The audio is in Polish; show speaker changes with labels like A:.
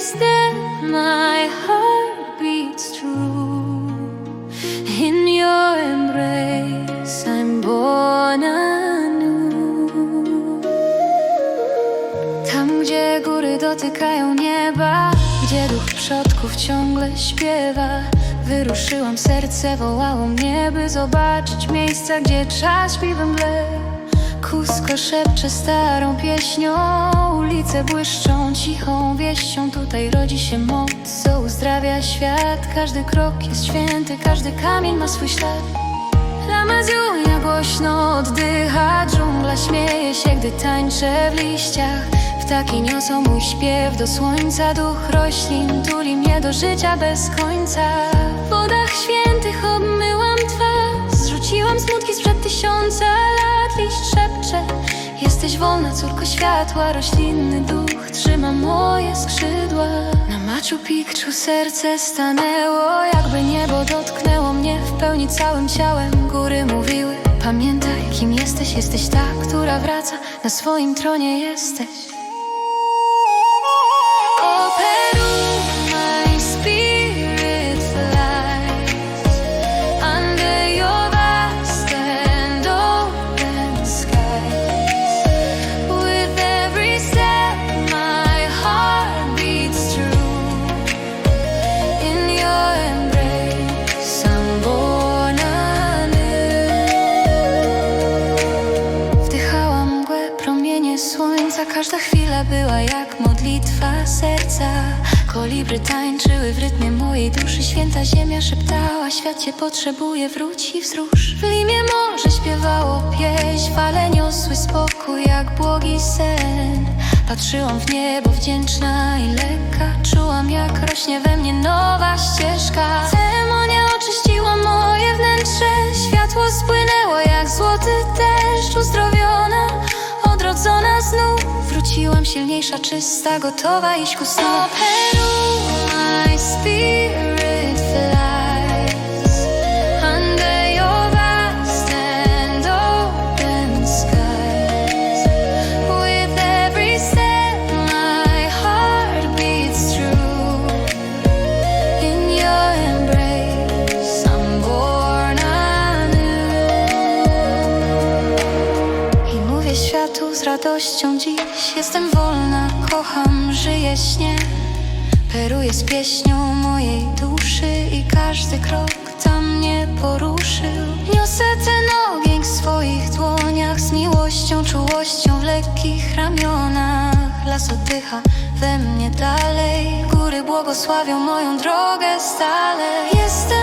A: every step, my heart beats true. In your embrace, I'm born anew. Tam, gdzie góry dotykają nieba, gdzie duch przodków ciągle śpiewa. Wyruszyłam, serce wołało mnie, by zobaczyć miejsca, gdzie czas śpi we mgle. Kusko szepcze starą pieśnią, ulice błyszczą cichą wieścią. Tutaj rodzi się moc, co uzdrawia świat. Każdy krok jest święty, każdy kamień ma swój ślad. Lamazuja głośno oddycha, dżungla śmieje się, gdy tańczę w liściach. Ptaki niosą mój śpiew do słońca, duch roślin tuli mnie do życia bez końca. W wodach świętych obmyłam tysiąca lat. Liść szepcze, jesteś wolna, córko światła, roślinny duch trzyma moje skrzydła. Na Machu Picchu serce stanęło, jakby niebo dotknęło mnie w pełni całym ciałem. Góry mówiły, pamiętaj kim jesteś, jesteś ta, która wraca, na swoim tronie jesteś. Serca. Kolibry tańczyły w rytmie mojej duszy. Święta ziemia szeptała, świat cię potrzebuje Wróć i wzrusz. W limie morze śpiewało pieśń Fale niosły spokój jak błogi sen. Patrzyłam w niebo wdzięczna i lekka. Czułam jak rośnie we mnie nowa ścieżka. Ceremonia oczyściła moje wnętrze. Światło spłynęło Wróciłam silniejsza, czysta, gotowa iść ku snu radością dziś. Jestem wolna, kocham, żyję śnie. Peru jest pieśnią mojej duszy I każdy krok tam mnie poruszył. Niosę ten ogień w swoich dłoniach Z miłością, czułością w lekkich ramionach. Las oddycha we mnie dalej. Góry błogosławią moją drogę stale. Jestem